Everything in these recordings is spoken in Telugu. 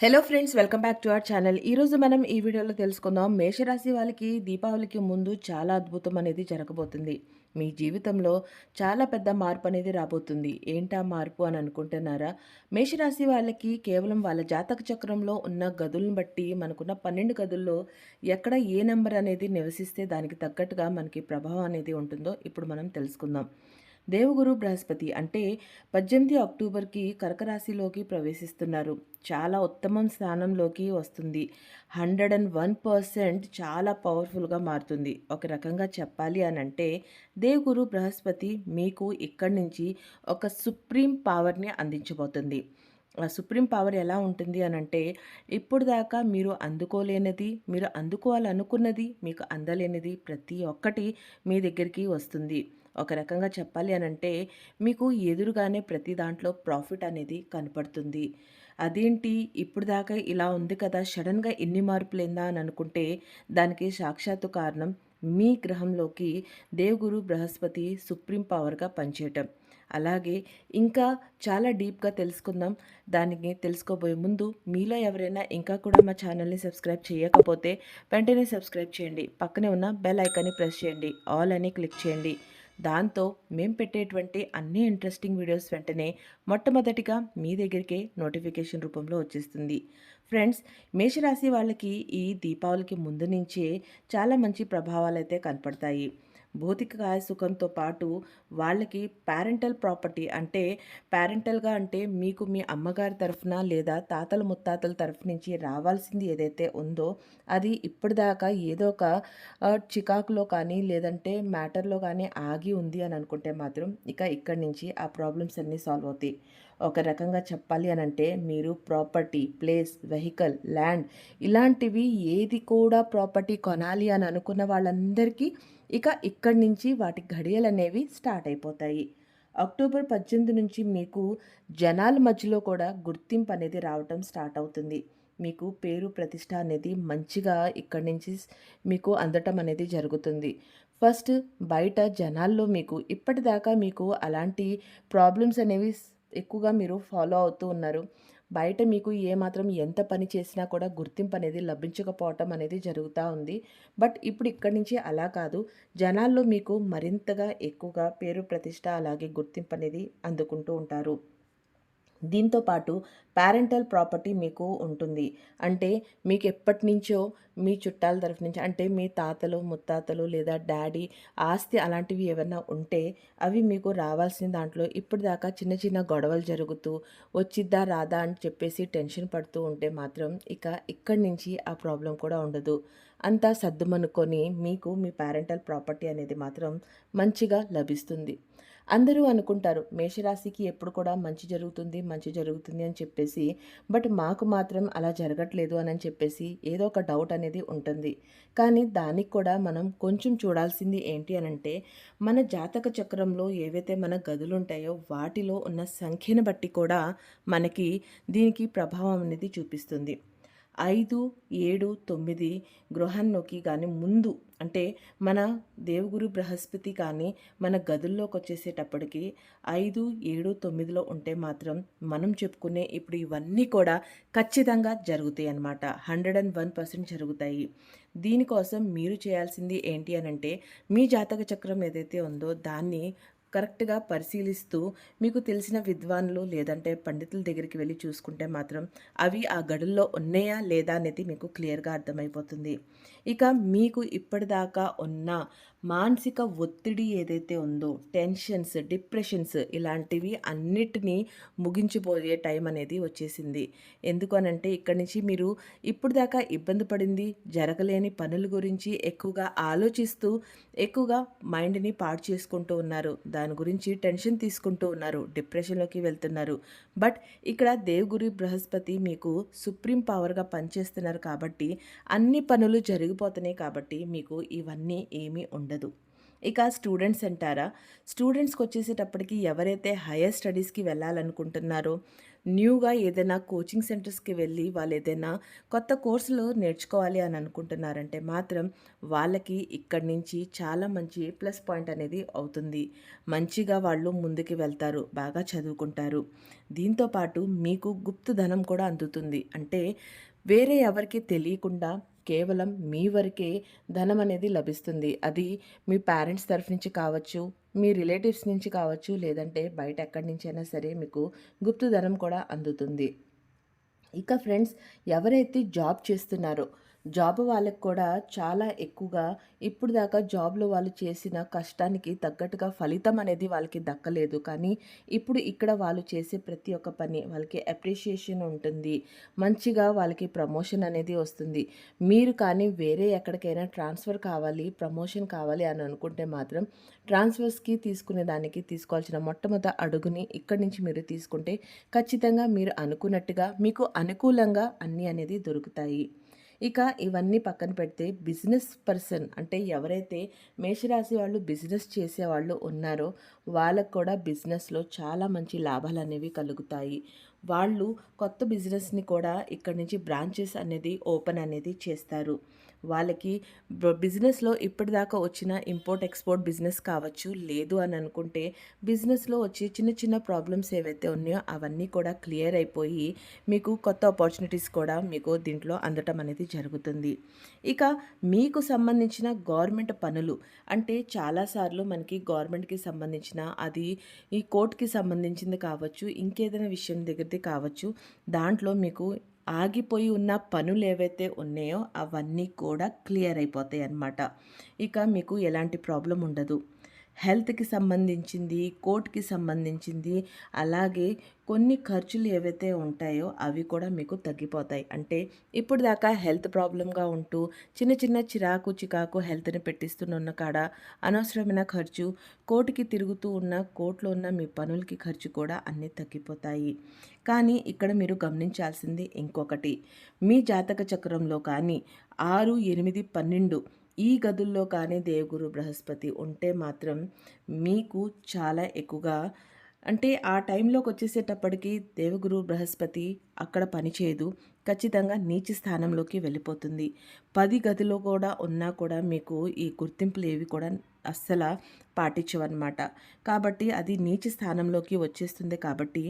Hello friends welcome back to our channel ఈరోజు మనం ఈ వీడియోలో తెలుసుకుందాం మేషరాశి వాళ్ళకి దీపావళికి ముందు చాలా అద్భుతం అనేది జరగబోతుంది. మీ జీవితంలో చాలా పెద్ద మార్పు అనేది రాబోతుంది. ఏంటా మార్పు అని అనుకుంటున్నారా? మేషరాశి వాళ్ళకి కేవలం వాళ్ళ జాతక చక్రంలో ఉన్న గదులను బట్టి మనకున్న పన్నెండు గదుల్లో ఎక్కడ ఏ నెంబర్ అనేది నివసిస్తే దానికి తగ్గట్టుగా మనకి ప్రభావం అనేది ఉంటుందో ఇప్పుడు మనం తెలుసుకుందాం. దేవగురు బృహస్పతి అంటే పద్దెనిమిది అక్టోబర్కి కర్కరాశిలోకి ప్రవేశిస్తున్నారు. చాలా ఉత్తమం స్థానంలోకి వస్తుంది. హండ్రెడ్ అండ్ వన్ పర్సెంట్ చాలా పవర్ఫుల్గా మారుతుంది. ఒక రకంగా చెప్పాలి అని అంటే దేవగురు బృహస్పతి మీకు ఇక్కడి నుంచి ఒక సుప్రీం పవర్ని అందించబోతుంది. ఆ సుప్రీం పవర్ ఎలా ఉంటుంది అని అంటే ఇప్పుడు దాకా మీరు అందుకోలేనిది మీరు అందుకోవాలనుకున్నది మీకు అందలేనిది ప్రతి ఒక్కటి మీ దగ్గరికి వస్తుంది. ఒక రకంగా చెప్పాలి అని అంటే మీకు ఎదురుగానే ప్రతి దాంట్లో ప్రాఫిట్ అనేది కనపడుతుంది. అదేంటి? ఇప్పుడు దాకా ఇలా ఉంది కదా సడన్గా ఎన్ని మార్పులేందా అని అనుకుంటే దానికి సాక్షాత్తు కారణం మీ గ్రహంలోకి దేవగురు బృహస్పతి సుప్రీం పవర్గా పనిచేయటం. అలాగే ఇంకా చాలా డీప్గా తెలుసుకుందాం. దానికి తెలుసుకోబోయే ముందు మీలో ఎవరైనా ఇంకా కూడా మా ఛానల్ని సబ్స్క్రైబ్ చేయకపోతే వెంటనే సబ్స్క్రైబ్ చేయండి. పక్కనే ఉన్న బెల్ ఐకాన్ని ప్రెస్ చేయండి. ఆల్ అని క్లిక్ చేయండి. దాంతో మేము పెట్టేటువంటి అన్ని ఇంట్రెస్టింగ్ వీడియోస్ వెంటనే మొట్టమొదటిగా మీ దగ్గరికే నోటిఫికేషన్ రూపంలో వచ్చేస్తుంది. ఫ్రెండ్స్ మేషరాశి వాళ్ళకి ఈ దీపావళికి ముందు నుంచే చాలా మంచి ప్రభావాలు అయితే కనపడతాయి. భౌతిక సుఖంతో పాటు వాళ్ళకి పేరెంటల్ ప్రాపర్టీ అంటే పేరెంటల్గా అంటే మీకు మీ అమ్మగారి తరఫున లేదా తాతల ముత్తాతల తరఫు నుంచి రావాల్సింది ఏదైతే ఉందో అది ఇప్పటిదాకా ఏదో ఒక చికాకులో కానీ లేదంటే మ్యాటర్లో కానీ ఆగి ఉంది అని అనుకుంటే మాత్రం ఇక ఇక్కడి నుంచి ఆ ప్రాబ్లమ్స్ అన్నీ సాల్వ్ అవుతాయి. ఒక రకంగా చెప్పాలి అని అంటే మీరు ప్రాపర్టీ ప్లేస్ వెహికల్ ల్యాండ్ ఇలాంటివి ఏది కూడా ప్రాపర్టీ కొనాలి అని అనుకున్న వాళ్ళందరికీ ఇక ఇక్కడి నుంచి వాటి ఘడియలు అనేవి స్టార్ట్ అయిపోతాయి. అక్టోబర్ పద్దెనిమిది నుంచి మీకు జనాల మధ్యలో కూడా గుర్తింపు అనేది రావటం స్టార్ట్ అవుతుంది. మీకు పేరు ప్రతిష్ట అనేది మంచిగా ఇక్కడి నుంచి మీకు అందటం అనేది జరుగుతుంది. ఫస్ట్ బయట జనాల్లో మీకు ఇప్పటిదాకా మీకు అలాంటి ప్రాబ్లమ్స్ అనేవి ఎక్కువగా మీరు ఫాలో అవుతూ ఉన్నారు. బయట మీకు ఏమాత్రం ఎంత పని చేసినా కూడా గుర్తింపు అనేది లభించకపోవటం అనేది జరుగుతూ ఉంది. బట్ ఇప్పుడు ఇక్కడి నుంచి అలా కాదు. జనాల్లో మీకు మరింతగా ఎక్కువగా పేరు ప్రతిష్ట అలాగే గుర్తింపు అనేది అందుకుంటూ ఉంటారు. దీంతో పాటు పేరెంటల్ ప్రాపర్టీ మీకు ఉంటుంది. అంటే మీకు ఎప్పటి నుంచో మీ చుట్టాల తరఫు నుంచి అంటే మీ తాతలు ముత్తాతలు లేదా డాడీ ఆస్తి అలాంటివి ఏమైనా ఉంటే అవి మీకు రావాల్సిన దాంట్లో ఇప్పుడు దాకా చిన్న చిన్న గొడవలు జరుగుతూ వచ్చిద్దా రాదా? అని చెప్పేసి టెన్షన్ పడుతూ ఉంటే మాత్రం ఇక ఇక్కడి నుంచి ఆ ప్రాబ్లం కూడా ఉండదు. అంతా సర్దుమనుకొని మీకు మీ పేరెంటల్ ప్రాపర్టీ అనేది మాత్రం మంచిగా లభిస్తుంది. అందరూ అనుకుంటారు మేషరాశికి ఎప్పుడు కూడా మంచి జరుగుతుంది మంచి జరుగుతుంది అని చెప్పేసి. బట్ మాకు మాత్రం అలా జరగట్లేదు అని చెప్పేసి ఏదో ఒక డౌట్ అనేది ఉంటుంది. కానీ దానికి కూడా మనం కొంచెం చూడాల్సింది ఏంటి అని అంటే మన జాతక చక్రంలో ఏవైతే మన గదులు ఉంటాయో వాటిలో ఉన్న సంఖ్యను బట్టి కూడా మనకి దీనికి ప్రభావం అనేది చూపిస్తుంది. ఐదు ఏడు తొమ్మిది గృహంలోకి కానీ ముందు అంటే మన దేవుగురు బృహస్పతి కానీ మన గదుల్లోకి వచ్చేసేటప్పటికి ఐదు ఏడు తొమ్మిదిలో ఉంటే మాత్రం మనం చెప్పుకునే ఇప్పుడు ఇవన్నీ కూడా ఖచ్చితంగా జరుగుతాయి అన్నమాట. హండ్రెడ్ అండ్ వన్ పర్సెంట్ జరుగుతాయి. దీనికోసం మీరు చేయాల్సింది ఏంటి అని అంటే మీ జాతక చక్రం ఏదైతే ఉందో దాన్ని కరెక్ట్గా పరిశీలిస్తూ మీకు తెలిసిన విద్వాన్లు లేదంటే పండితుల దగ్గరికి వెళ్ళి చూసుకుంటే మాత్రం అవి ఆ గడుల్లో ఉన్నాయా లేదా అనేది మీకు క్లియర్గా అర్థమైపోతుంది. ఇక మీకు ఇప్పటిదాకా ఉన్న మానసిక ఒత్తిడి ఏదైతే ఉందో టెన్షన్స్ డిప్రెషన్స్ ఇలాంటివి అన్నిటినీ ముగించిపోయే టైం అనేది వచ్చేసింది. ఎందుకనంటే ఇక్కడి నుంచి మీరు ఇప్పుడు దాకా ఇబ్బంది పడింది జరగలేని పనుల గురించి ఎక్కువగా ఆలోచిస్తూ ఎక్కువగా మైండ్ని పాడు చేసుకుంటూ ఉన్నారు. దాని గురించి టెన్షన్ తీసుకుంటూ ఉన్నారు డిప్రెషన్లోకి వెళ్తున్నారు. బట్ ఇక్కడ దేవగురి బృహస్పతి మీకు సుప్రీం పవర్గా పనిచేస్తున్నారు కాబట్టి అన్ని పనులు జరిగిపోతున్నాయి కాబట్టి మీకు ఇవన్నీ ఏమీ ఉండదు. ఇక స్టూడెంట్స్ అంటారా? స్టూడెంట్స్కి వచ్చేసేటప్పటికి ఎవరైతే హైయర్ స్టడీస్కి వెళ్ళాలనుకుంటున్నారో న్యూగా ఏదైనా కోచింగ్ సెంటర్స్కి వెళ్ళి వాళ్ళు ఏదైనా కొత్త కోర్సులు నేర్చుకోవాలి అని అనుకుంటున్నారంటే మాత్రం వాళ్ళకి ఇక్కడి నుంచి చాలా మంచి ప్లస్ పాయింట్ అనేది అవుతుంది. మంచిగా వాళ్ళు ముందుకు వెళ్తారు బాగా చదువుకుంటారు. దీంతోపాటు మీకు గుప్తధనం కూడా అందుతుంది. అంటే వేరే ఎవరికి తెలియకుండా కేవలం మీ వరకే ధనం అనేది లభిస్తుంది. అది మీ పేరెంట్స్ తరఫు నుంచి కావచ్చు మీ రిలేటివ్స్ నుంచి కావచ్చు లేదంటే బయట ఎక్కడి నుంచైనా సరే మీకు గుప్తధనం కూడా అందుతుంది. ఇక ఫ్రెండ్స్ ఎవరైతే జాబ్ చేస్తున్నారో జాబ్ వాళ్ళకి కూడా చాలా ఎక్కువగా ఇప్పుడు దాకా జాబ్లో వాళ్ళు చేసిన కష్టానికి తగ్గట్టుగా ఫలితం అనేది వాళ్ళకి దక్కలేదు. కానీ ఇప్పుడు ఇక్కడ వాళ్ళు చేసే ప్రతి ఒక్క పని వాళ్ళకి అప్రిషియేషన్ ఉంటుంది. మంచిగా వాళ్ళకి ప్రమోషన్ అనేది వస్తుంది. మీరు కానీ వేరే ఎక్కడికైనా ట్రాన్స్ఫర్ కావాలి ప్రమోషన్ కావాలి అని అనుకుంటే మాత్రం ట్రాన్స్ఫర్స్కి తీసుకునే దానికి తీసుకోవాల్సిన మొట్టమొదటి అడుగుని ఇక్కడి నుంచి మీరు తీసుకుంటే ఖచ్చితంగా మీరు అనుకున్నట్టుగా మీకు అనుకూలంగా అన్నీ అనేది దొరుకుతాయి. ఇక ఇవన్నీ పక్కన పెడితే బిజినెస్ పర్సన్ అంటే ఎవరైతే మేషరాశి వాళ్ళు బిజినెస్ చేసేవాళ్ళు ఉన్నారో వాళ్ళకు కూడా బిజినెస్లో చాలా మంచి లాభాలు అనేవి కలుగుతాయి. వాళ్ళు కొత్త బిజినెస్ని కూడా ఇక్కడి నుంచి బ్రాంచెస్ అనేది ఓపెన్ అనేది చేస్తారు. వాళ్ళకి బిజినెస్లో ఇప్పటిదాకా వచ్చిన ఇంపోర్ట్ ఎక్స్పోర్ట్ బిజినెస్ కావచ్చు లేదు అని అనుకుంటే బిజినెస్లో వచ్చి చిన్న చిన్న ప్రాబ్లమ్స్ ఏవైతే ఉన్నాయో అవన్నీ కూడా క్లియర్ అయిపోయి మీకు కొత్త ఆపర్చునిటీస్ కూడా మీకు దీంట్లో అందటం అనేది జరుగుతుంది. ఇక మీకు సంబంధించిన గవర్నమెంట్ పనులు అంటే చాలాసార్లు మనకి గవర్నమెంట్కి సంబంధించిన అది ఈ కోర్టుకి సంబంధించింది కావచ్చు ఇంకేదైనా విషయం దగ్గరది కావచ్చు దాంట్లో మీకు ఆగిపోయి ఉన్న పనులు ఏవైతే ఉన్నాయో అవన్నీ కూడా క్లియర్ అయిపోతాయి అన్నమాట ఇక మీకు ఎలాంటి ప్రాబ్లం ఉండదు. హెల్త్కి సంబంధించింది కోర్టుకి సంబంధించింది అలాగే కొన్ని ఖర్చులు ఏవైతే ఉంటాయో అవి కూడా మీకు తగ్గిపోతాయి. అంటే ఇప్పుడు దాకా హెల్త్ ప్రాబ్లంగా ఉంటూ చిన్న చిన్న చిరాకు చికాకు హెల్త్ని పెట్టిస్తున్న కాడ అనవసరమైన ఖర్చు కోర్టుకి తిరుగుతూ ఉన్న కోర్టులో ఉన్న మీ పనులకి ఖర్చు కూడా అన్నీ తగ్గిపోతాయి. కానీ ఇక్కడ మీరు గమనించాల్సింది ఇంకొకటి. మీ జాతక చక్రంలో కానీ ఆరు ఎనిమిది పన్నెండు ఈ గదుల్లో కానీ దేవగురు బృహస్పతి ఉంటే మాత్రం మీకు చాలా ఎక్కువగా అంటే ఆ టైంలోకి వచ్చేసేటప్పటికి దేవగురు బృహస్పతి అక్కడ పనిచేయదు. ఖచ్చితంగా నీచి స్థానంలోకి వెళ్ళిపోతుంది. పది గదిలో కూడా ఉన్నా కూడా మీకు ఈ గుర్తింపులు ఏవి కూడా అస్సలు పాటించవన్నమాట. కాబట్టి అది నీచి స్థానంలోకి వచ్చేస్తుంది కాబట్టి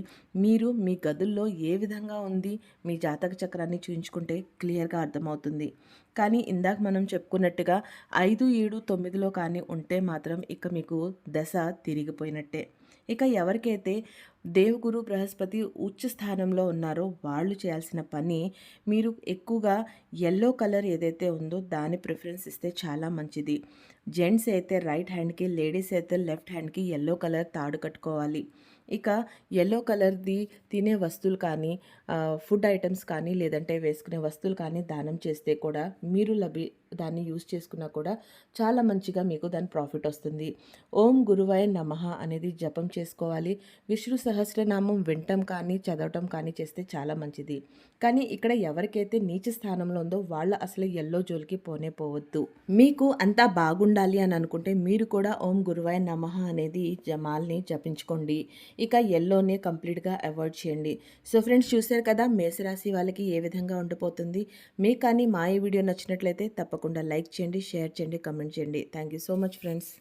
మీరు మీ గదుల్లో ఏ విధంగా ఉంది మీ జాతక చక్రాన్ని చూయించుకుంటే క్లియర్గా అర్థమవుతుంది. కానీ ఇందాక మనం చెప్పుకున్నట్టుగా ఐదు ఏడు తొమ్మిదిలో కానీ ఉంటే మాత్రం ఇక మీకు దశ తిరిగిపోయినట్టే. ఇక ఎవరికైతే దేవగురు బృహస్పతి ఉచ్చ స్థానంలో ఉన్నారో వాళ్ళు చేయాల్సిన పని మీరు ఎక్కువగా ఎల్లో కలర్ ఏదైతే ఉందో దాని ప్రిఫరెన్స్ ఇస్తే చాలా మంచిది. జెంట్స్ అయితే రైట్ హ్యాండ్కి లేడీస్ అయితే లెఫ్ట్ హ్యాండ్కి ఎల్లో కలర్ తాడు కట్టుకోవాలి. ఇక ఎల్లో కలర్ది తినే వస్తువులు కానీ ఫుడ్ ఐటమ్స్ కానీ లేదంటే వేసుకునే వస్తువులు కానీ దానం చేస్తే కూడా మీరు లభి దాన్ని యూజ్ చేసుకున్నా కూడా చాలా మంచిగా మీకు దాని ప్రాఫిట్ వస్తుంది. ఓం గురువాయ నమః అనేది జపం చేసుకోవాలి. విష్ణు సహస్రనామం వినటం కానీ చదవటం కానీ చేస్తే చాలా మంచిది. కానీ ఇక్కడ ఎవరికైతే నీచ స్థానంలో ఉందో వాళ్ళు అసలు ఎల్లో జోలికి పోనే పోవద్దు. మీకు అంతా బాగుండాలి అని అనుకుంటే మీరు కూడా ఓం గురువాయ నమః అనేది జమాల్ని జపించుకోండి. ఇక ఎల్లోనే కంప్లీట్గా అవాయిడ్ చేయండి. సో ఫ్రెండ్స్ చూశారు కదా మేషరాశి వాళ్ళకి ఏ విధంగా ఉండిపోతుంది? మీకు కానీ మా ఈ వీడియో నచ్చినట్లయితే తప్పకుండా లైక్ చేయండి షేర్ చేయండి కమెంట్ చేయండి. Thank you so much friends.